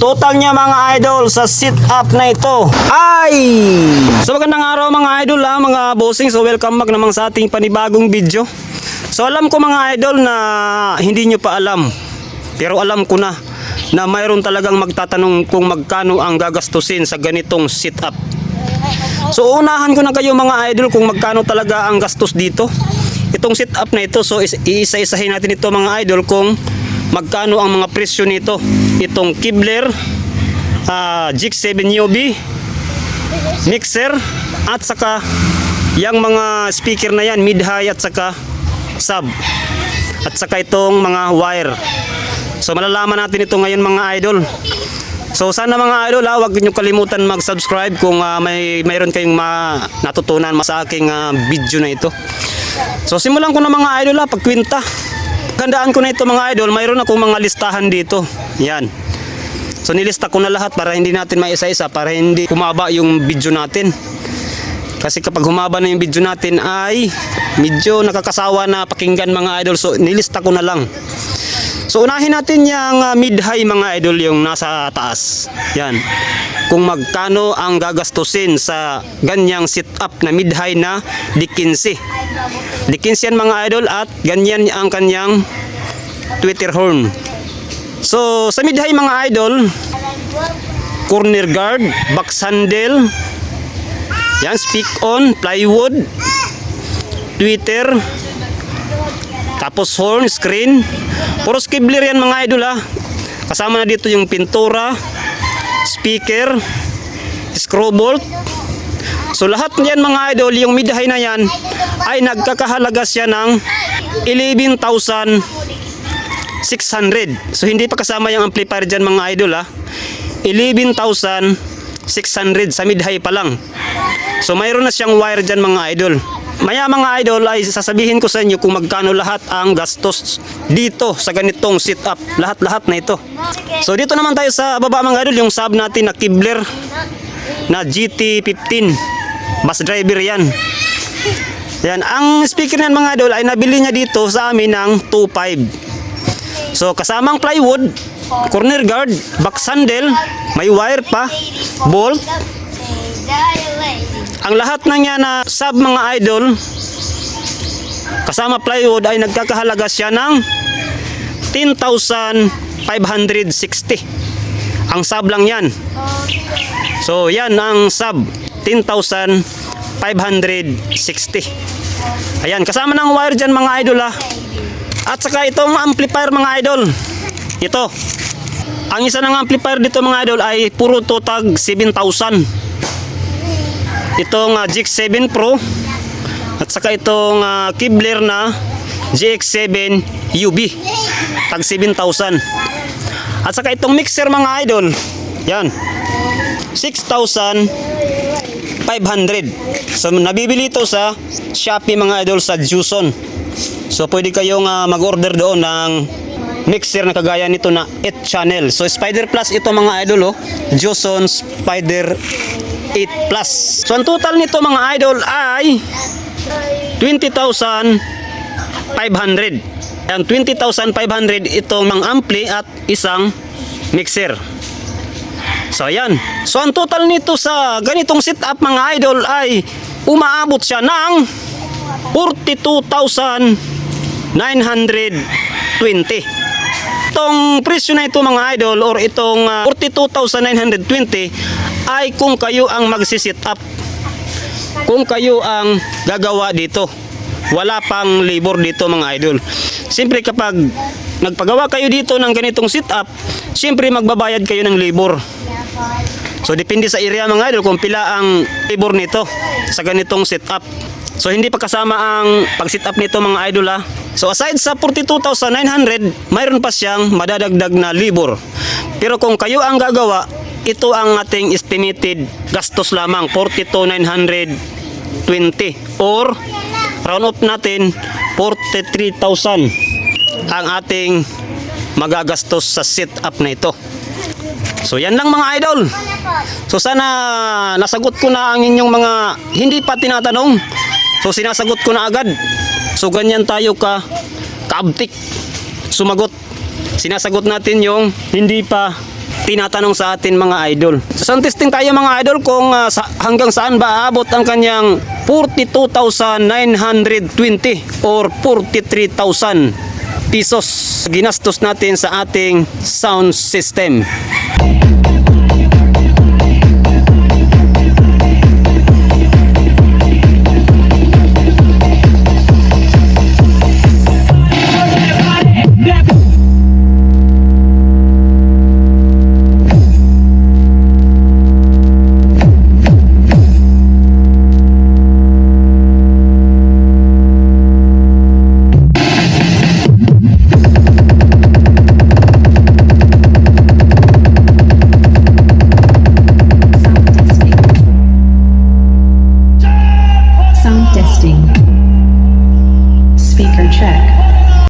total niya mga idol sa sit up na ito ay So magandang araw mga idol ha, mga bossing. So welcome back naman sa ating panibagong video. So alam ko mga idol na hindi nyo pa alam. Pero alam ko na na mayroon talagang magtatanong kung magkano ang gagastusin sa ganitong sit up. So unahan ko na kayo mga idol kung magkano talaga ang gastos dito. Itong sit up na ito, so is- iisa-isahin natin ito mga idol kung magkano ang mga presyo nito. Itong Kibler, ah, Jig 7 UB, mixer, at saka yung mga speaker na yan, mid-high at saka sub. At saka itong mga wire. So malalaman natin ito ngayon mga idol. So sana mga idol ha, huwag niyo kalimutan mag-subscribe kung ah, may mayroon kayong ma natutunan sa aking ah, video na ito. So simulan ko na mga idol ha, pagkwinta. Gandaan ko na ito mga idol, mayroon akong mga listahan dito. Yan. So nilista ko na lahat para hindi natin maisa-isa, para hindi humaba yung video natin. Kasi kapag humaba na yung video natin ay medyo nakakasawa na pakinggan mga idol. So nilista ko na lang. So unahin natin yung uh, mid-high mga idol yung nasa taas. Yan. Kung magkano ang gagastusin sa ganyang sit-up na mid-high na D15. D15 yan mga idol at ganyan ang kanyang Twitter horn. So sa mid-high mga idol, corner guard, back handle, yan, speak on, plywood, Twitter, tapos horn, screen. Puro skibler yan mga idol ha. Kasama na dito yung pintura, speaker, screw bolt. So lahat yan mga idol, yung mid-high na yan, ay nagkakahalaga siya ng 11,600. So hindi pa kasama yung amplifier dyan mga idol ha. 11,600 sa mid-high pa lang. So mayroon na siyang wire dyan mga idol. Maya mga idol ay sasabihin ko sa inyo kung magkano lahat ang gastos dito sa ganitong sit-up. Lahat-lahat na ito. So dito naman tayo sa baba mga idol, yung sub natin na Kibler na GT15. Bus driver yan. Yan, ang speaker niyan mga idol ay nabili niya dito sa amin ng 2.5. So kasamang plywood, corner guard, back handle, may wire pa, bolt, ang lahat ng yan na sub mga idol kasama plywood ay nagkakahalaga siya ng 10,560 ang sub lang yan. So yan ang sub 10,560 ayan kasama ng wire dyan mga idol ha? At saka itong amplifier mga idol. Ito. Ang isa ng amplifier dito mga idol ay puro totag 7,000 itong uh, GX7 Pro. At saka itong uh, Kibler na GX7 UB tag 7,000 at saka itong mixer mga idol. Yan 6,500 so nabibili ito sa Shopee mga idol sa Juson so pwede kayong uh, mag-order doon ng mixer na kagaya nito na 8 channel so Spider Plus ito mga idol oh Juson Spider 8 Plus. So ang total nito mga idol ay 20,500. Ang 20,500 itong mga ampli at isang mixer. So ayan. So ang total nito sa ganitong setup mga idol ay umaabot siya ng 42,920. Itong presyo na ito mga idol or itong ah, 42,920 ay kung kayo ang magsisit up. Kung kayo ang gagawa dito. Wala pang labor dito mga idol. Siyempre kapag nagpagawa kayo dito ng ganitong sit up, siyempre magbabayad kayo ng labor. So depende sa area mga idol kung pila ang labor nito sa ganitong sit up. So hindi pa kasama ang pag-sit up nito mga idol ha. So aside sa 42,900, mayroon pa siyang madadagdag na labor. Pero kung kayo ang gagawa, ito ang ating estimated gastos lamang 42,920 or round up natin 43,000 ang ating magagastos sa sit up na ito. So yan lang mga idol. So sana nasagot ko na ang inyong mga hindi pa tinatanong. So sinasagot ko na agad. So ganyan tayo ka kaabtik sumagot. Sinasagot natin yung hindi pa tinatanong sa atin mga idol. So testing tayo mga idol kung uh, hanggang saan ba aabot ang kanyang 42,920 or 43,000 pesos ginastos natin sa ating sound system. Thank you.